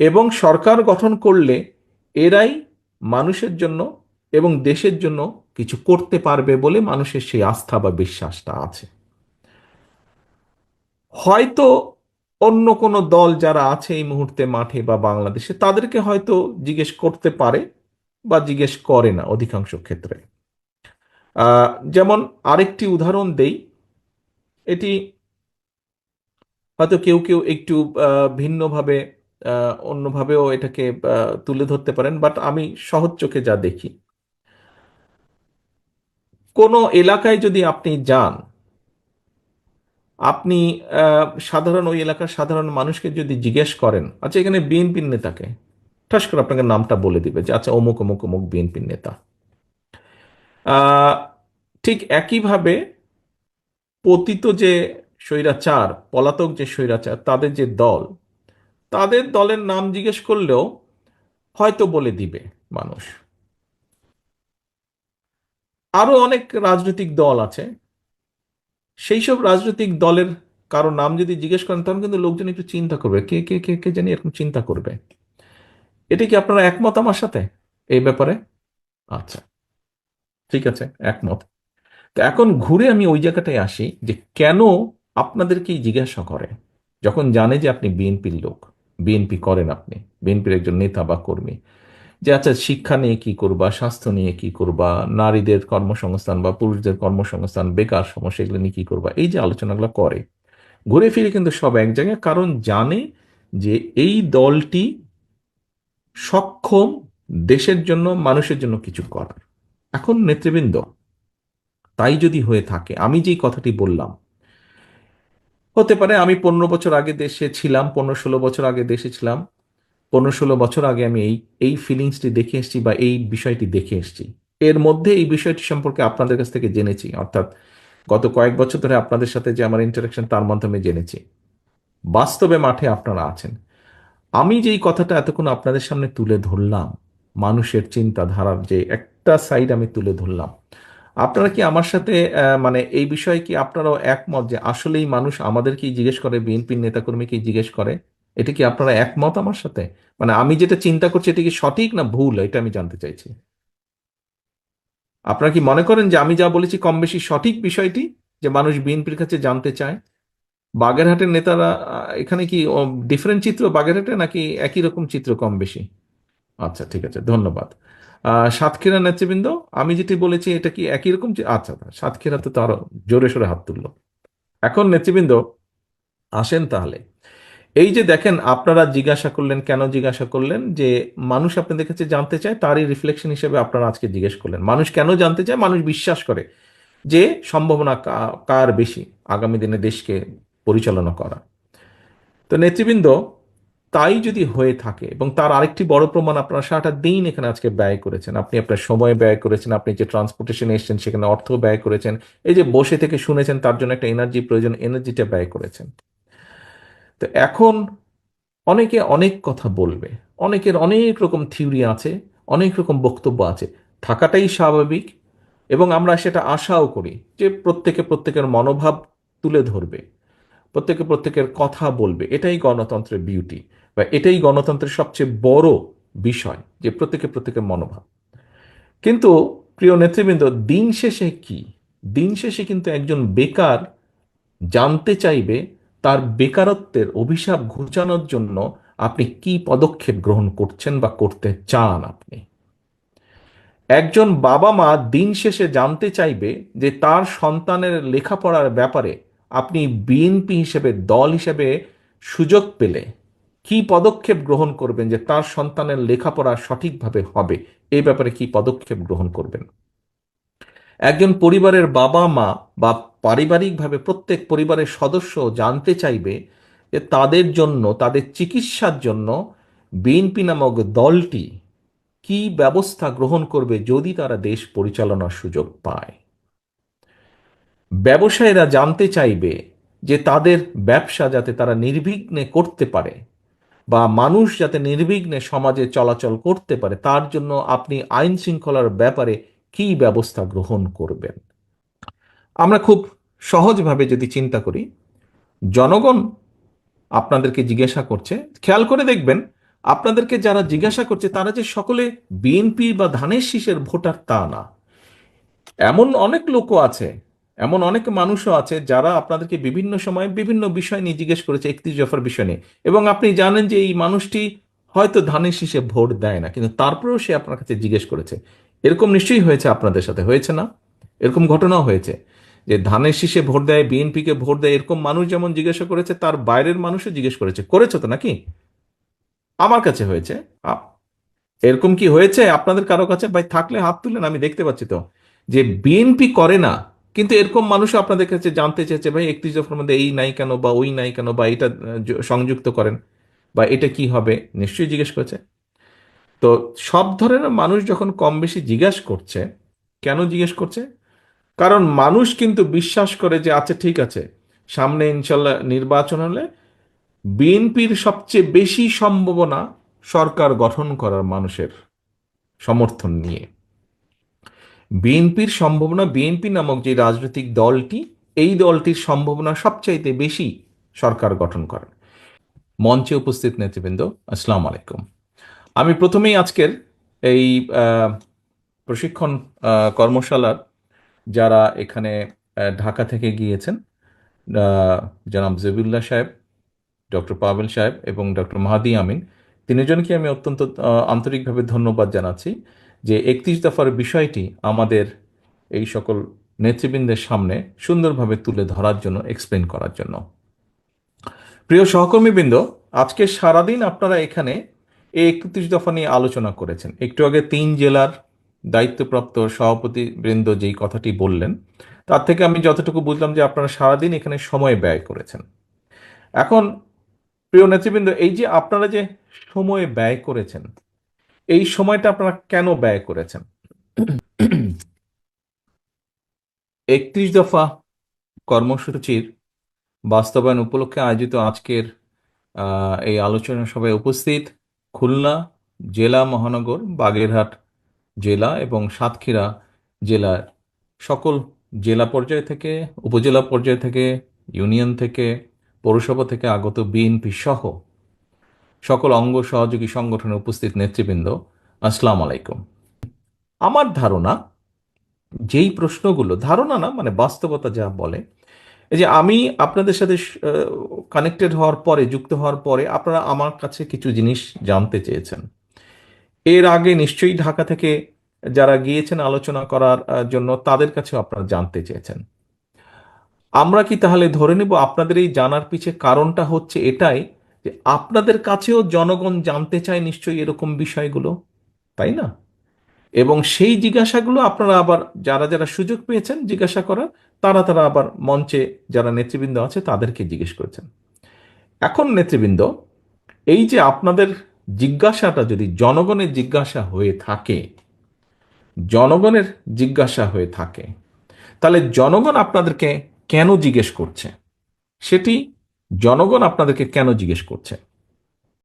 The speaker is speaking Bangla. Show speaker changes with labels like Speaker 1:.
Speaker 1: এবং সরকার গঠন করলে এরাই মানুষের জন্য এবং দেশের জন্য কিছু করতে পারবে বলে মানুষের সেই আস্থা বা বিশ্বাসটা আছে। হয়তো অন্য কোনো দল যারা আছে এই মুহূর্তে মাঠে বা বাংলাদেশে, তাদেরকে হয়তো জিজ্ঞেস করতে পারে বা জিজ্ঞেস করে না অধিকাংশ ক্ষেত্রে। যেমন আরেকটি উদাহরণ দেই। এটি হয়তো কেউ কেউ একটু ভিন্নভাবে অন্যভাবেও এটাকে তুলে ধরতে পারেন বাট আমি সহজ চোখে যা দেখি। কোনো এলাকায় যদি আপনি যান, আপনি সাধারণ ওই এলাকার সাধারণ মানুষকে যদি জিজ্ঞেস করেন আচ্ছা এখানে বিএনপির নেতাকে ঠাস করে আপনাকে নামটা বলে দিবে যে আচ্ছা অমুক অমুক অমুক বিএনপির নেতা। ঠিক একইভাবে পতিত যে স্বৈরাচার, পলাতক যে স্বৈরাচার, তাদের যে দল তাদের দলের নাম জিজ্ঞেস করলেও হয়তো বলে দিবে মানুষ। আরও অনেক রাজনৈতিক দল আছে। সেই সব রাজনৈতিক দলের কারও নাম যদি জিজ্ঞেস করেন, তখন কিন্তু লোকজন একটু চিন্তা করবে, কে কে কে কে জানি এরকম চিন্তা করবে। এটা কি আপনারা একমত আমার সাথে এই ব্যাপারে? আচ্ছা ঠিক আছে, একমত। তো এখন ঘুরে আমি ওই জায়গাটায় আসি যে কেন আপনাদেরকেই জিজ্ঞাসা করে, যখন জানে যে আপনি বিএনপির লোক। বিএনপি করেন আপনি, বিএনপির একজন নেতা বা কর্মী, যে আচ্ছা শিক্ষা নিয়ে কি করবা, স্বাস্থ্য নিয়ে কি করবা, নারীদের কর্মসংস্থান বা পুরুষদের কর্মসংস্থান বেকার সমস্যা, এগুলো নিয়ে কি করবা, এই যে আলোচনাগুলো করে। ঘুরে ফিরে কিন্তু সব এক জায়গায়, কারণ জানে যে এই দলটি সক্ষম দেশের জন্য, মানুষের জন্য কিছু করার। এখন নেতৃবৃন্দ, তাই যদি হয়ে থাকে, আমি যেই কথাটি বললাম হতে পারে আমি পনেরো বছর আগে দেশে ছিলাম, পনেরো ষোলো বছর আগে দেশে ছিলাম, পনেরো ষোলো বছর আগে আমি এই এই ফিলিংসটি দেখে এসেছি বা এই বিষয়টি দেখে এসেছি। এর মধ্যে এই বিষয়টি সম্পর্কে আপনাদের কাছ থেকে জেনেছি, অর্থাৎ গত কয়েক বছর ধরে আপনাদের সাথে যে আমার ইন্টারাকশন তার মাধ্যমে জেনেছি। বাস্তবে মাঠে আপনারা আছেন। আমি যেই কথাটা এতক্ষণ আপনাদের সামনে তুলে ধরলাম, মানুষের চিন্তাধারার যে একটা সাইড আমি তুলে ধরলাম আপনারা কি আমার সাথে মানে এই বিষয়ে কি আপনারাও একমত যে আসলেই মানুষ আমাদেরকেই জিজ্ঞেস করে, বিএনপির নেতাকর্মীকেই জিজ্ঞেস করে? এটা কি আপনারা একমত আমার সাথে? মানে আমি যেটা চিন্তা করছি এটা কি সঠিক না ভুল, এটা আমি জানতে চাইছি। আপনারা কি মনে করেন যে আমি যা বলেছি কম বেশি সঠিক বিষয়টি, যে মানুষ বিএনপির কাছে জানতে চায়? বাগেরহাটের নেতারা এখানে কি ডিফারেন্ট চিত্র বাগেরহাটে নাকি একই রকম চিত্র কম বেশি? আচ্ছা ঠিক আছে, ধন্যবাদ। সাতক্ষীরা নেতৃবৃন্দ, আমি যেটি বলেছি এটা কি একই রকম? যে আচ্ছা সাতক্ষীরাতে তো আরও জোরে সোরে হাত তুলল। এখন নেতৃবৃন্দ, আসেন তাহলে। এই যে দেখেন, আপনারা জিজ্ঞাসা করলেন, কেন জিজ্ঞাসা করলেন? যে মানুষ আপনাদের কাছে জানতে চায়, তারই রিফ্লেকশন হিসেবে আপনারা আজকে জিজ্ঞেস করলেন। মানুষ কেন জানতে চায়? মানুষ বিশ্বাস করে যে সম্ভাবনা কার বেশি আগামী দিনে দেশকে পরিচালনা করা। তো নেতৃবৃন্দ তাই যদি হয়ে থাকে, এবং তার আরেকটি বড় প্রমাণ আপনারা সারাটা দিন এখানে আজকে ব্যয় করেছেন। আপনি আপনার সময় ব্যয় করেছেন, আপনি যে ট্রান্সপোর্টেশনে এসেছেন সেখানে অর্থ ব্যয় করেছেন, এই যে বসে থেকে শুনেছেন তার জন্য একটা এনার্জি প্রয়োজন এনার্জিটা ব্যয় করেছেন। তো এখন অনেকে অনেক কথা বলবে, অনেকের অনেক রকম থিওরি আছে, অনেক রকম বক্তব্য আছে, থাকাটাই স্বাভাবিক, এবং আমরা সেটা আশাও করি যে প্রত্যেকে প্রত্যেকের মনোভাব তুলে ধরবে। প্রত্যেকে প্রত্যেকের কথা বলবে। এটাই গণতন্ত্রের বিউটি বা এটাই গণতন্ত্রের সবচেয়ে বড় বিষয় যে প্রত্যেকে প্রত্যেকের মনোভাব। কিন্তু প্রিয় নেতৃবৃন্দ, দিন শেষে কি? দিন শেষে কিন্তু একজন বেকার জানতে চাইবে তার বেকারত্বের অভিশাপ ঘুচানোর জন্য আপনি কি পদক্ষেপ গ্রহণ করছেন বা করতে চান আপনি? একজন বাবা মা দিন শেষে জানতে চাইবে যে তার সন্তানের লেখাপড়ার ব্যাপারে আপনি বিএনপি হিসেবে, দল হিসেবে সুযোগ পেলে কি পদক্ষেপ গ্রহণ করবেন যে তার সন্তানের লেখাপড়া সঠিকভাবে হবে? এই ব্যাপারে কি পদক্ষেপ গ্রহণ করবেন? একজন পরিবারের বাবা মা বা পারিবারিকভাবে প্রত্যেক পরিবারের সদস্য জানতে চাইবে যে তাদের জন্য, তাদের চিকিৎসার জন্য বিএনপি নামক দলটি কি ব্যবস্থা গ্রহণ করবে যদি তারা দেশ পরিচালনার সুযোগ পায়? ব্যবসায়ীরা জানতে চাইবে যে তাদের ব্যবসা যাতে তারা নির্বিঘ্নে করতে পারে বা মানুষ যাতে নির্বিঘ্নে সমাজে চলাচল করতে পারে, তার জন্য আপনি আইন শৃঙ্খলার ব্যাপারে কি ব্যবস্থা গ্রহণ করবেন? আমরা খুব সহজভাবে যদি চিন্তা করি, জনগণ আপনাদেরকে জিজ্ঞাসা করছে, খেয়াল করে দেখবেন আপনাদেরকে যারা জিজ্ঞাসা করছে, তারা যে সকলে বিএনপি বা ধানের শীষের ভোটার তা না। এমন অনেক লোকও আছে এমন অনেক মানুষও আছে যারা আপনাদেরকে বিভিন্ন সময় বিভিন্ন বিষয় নিয়ে জিজ্ঞেস করেছে একত্রিশ জফার বিষয় নিয়ে। এবং আপনি জানেন যে এই মানুষটি হয়তো ধানের শীষে ভোট দেয় না, কিন্তু তারপরেও সে আপনার কাছে জিজ্ঞেস করেছে। এরকম নিশ্চয়ই হয়েছে আপনাদের সাথে? হয়েছে না? এরকম ঘটনাও হয়েছে যে ধানের শীষে ভোট দেয়, বিএনপিকে ভোট দেয়, এরকম মানুষ যেমন জিজ্ঞাসা করেছে, তার বাইরের মানুষও জিজ্ঞেস করেছে। করেছে তো নাকি? আমার কাছে হয়েছে। এরকম কি হয়েছে? আপনাদের কারও কাছে? ভাই, থাকলে হাত তুলেন আমি দেখতে পাচ্ছি তো। যে বিএনপি করে না কিন্তু এরকম মানুষ আপনাদের কাছে জানতে চেয়েছে, ভাই, একত্রিশ দফার মধ্যে এই নাই কেন বা ওই নাই কেন বা এটা সংযুক্ত করেন বা এটা কি হবে? নিশ্চয়ই জিজ্ঞেস করেছে। তো সব ধরনের মানুষ যখন কম বেশি জিজ্ঞেস করছে, কেন জিজ্ঞেস করছে? কারণ মানুষ কিন্তু বিশ্বাস করে যে আচ্ছা ঠিক আছে, সামনে ইনশাল্লাহ নির্বাচন হলে বিএনপির সবচেয়ে বেশি সম্ভাবনা সরকার গঠন করার মানুষের সমর্থন নিয়ে। বিএনপির সম্ভাবনা, বিএনপি নামক যে রাজনৈতিক দলটি, এই দলটির সম্ভাবনা সবচাইতে বেশি সরকার গঠন করার মঞ্চে উপস্থিত নেতৃবৃন্দ, আসসালামু আলাইকুম। আমি প্রথমেই আজকের এই প্রশিক্ষণ কর্মশালার যারা এখানে ঢাকা থেকে গিয়েছেন জনাব জবিউল্লাহ সাহেব, ডক্টর পাভেল সাহেব এবং ডক্টর মাহাদি আমিন, তিনজনকে আমি অত্যন্ত আন্তরিকভাবে ধন্যবাদ জানাচ্ছি। যে একত্রিশ দফার বিষয়টি আমাদের এই সকল নেতৃবৃন্দের সামনে সুন্দরভাবে তুলে ধরার জন্য এক্সপ্লেন করার জন্য। প্রিয় সহকর্মীবৃন্দ, আজকে সারাদিন আপনারা এখানে এই একত্রিশ দফা নিয়ে আলোচনা করেছেন। একটু আগে তিন জেলার দায়িত্বপ্রাপ্ত সভাপতি বৃন্দ যেই কথাটি বললেন, তার থেকে আমি যতটুকু বুঝলাম যে আপনারা সারাদিন এখানে সময় ব্যয় করেছেন। এখন, প্রিয় নেতৃবৃন্দ, এই যে আপনারা যে সময় ব্যয় করেছেন এই সময়টা আপনারা কেন ব্যয় করেছেন? একত্রিশ দফা কর্মসূচির বাস্তবায়ন উপলক্ষে আয়োজিত আজকের এই আলোচনা সভায় উপস্থিত খুলনা জেলা মহানগর, বাগেরহাট জেলা এবং সাতক্ষীরা জেলার সকল জেলা পর্যায় থেকে, উপজেলা পর্যায় থেকে, ইউনিয়ন থেকে, পৌরসভা থেকে আগত বিএনপি সহ সকল অঙ্গ সহযোগী সংগঠনের উপস্থিত নেতৃবৃন্দ, আসসালামু আলাইকুম। আমার ধারণা, যেই প্রশ্নগুলো, ধারণা না মানে বাস্তবতা যা বলে, এই যে আমি আপনাদের সাথে কানেক্টেড হওয়ার পরে, যুক্ত হওয়ার পরে, আপনারা আমার কাছে কিছু জিনিস জানতে চেয়েছেন। এর আগে নিশ্চয়ই ঢাকা থেকে যারা গিয়েছেন আলোচনা করার জন্য তাদের কাছেও আপনারা জানতে চেয়েছেন। আমরা কি তাহলে ধরে নেব, আপনাদের এই জানার পিছে কারণটা হচ্ছে এটাই যে আপনাদের কাছেও জনগণ জানতে চায় নিশ্চয়ই এরকম বিষয়গুলো, তাই না? এবং সেই জিজ্ঞাসাগুলো আপনারা আবার যারা যারা সুযোগ পেয়েছেন জিজ্ঞাসা করার, তারা তারা আবার মঞ্চে যারা নেতৃবৃন্দ আছে তাদেরকে জিজ্ঞেস করেছেন। এখন নেতৃবৃন্দ, এই যে আপনাদের জিজ্ঞাসাটা যদি জনগণের জিজ্ঞাসা হয়ে থাকে, জনগণের জিজ্ঞাসা হয়ে থাকে, তাহলে জনগণ আপনাদেরকে কেন জিজ্ঞেস করছে? সেটি জনগণ আপনাদেরকে কেন জিজ্ঞেস করছে?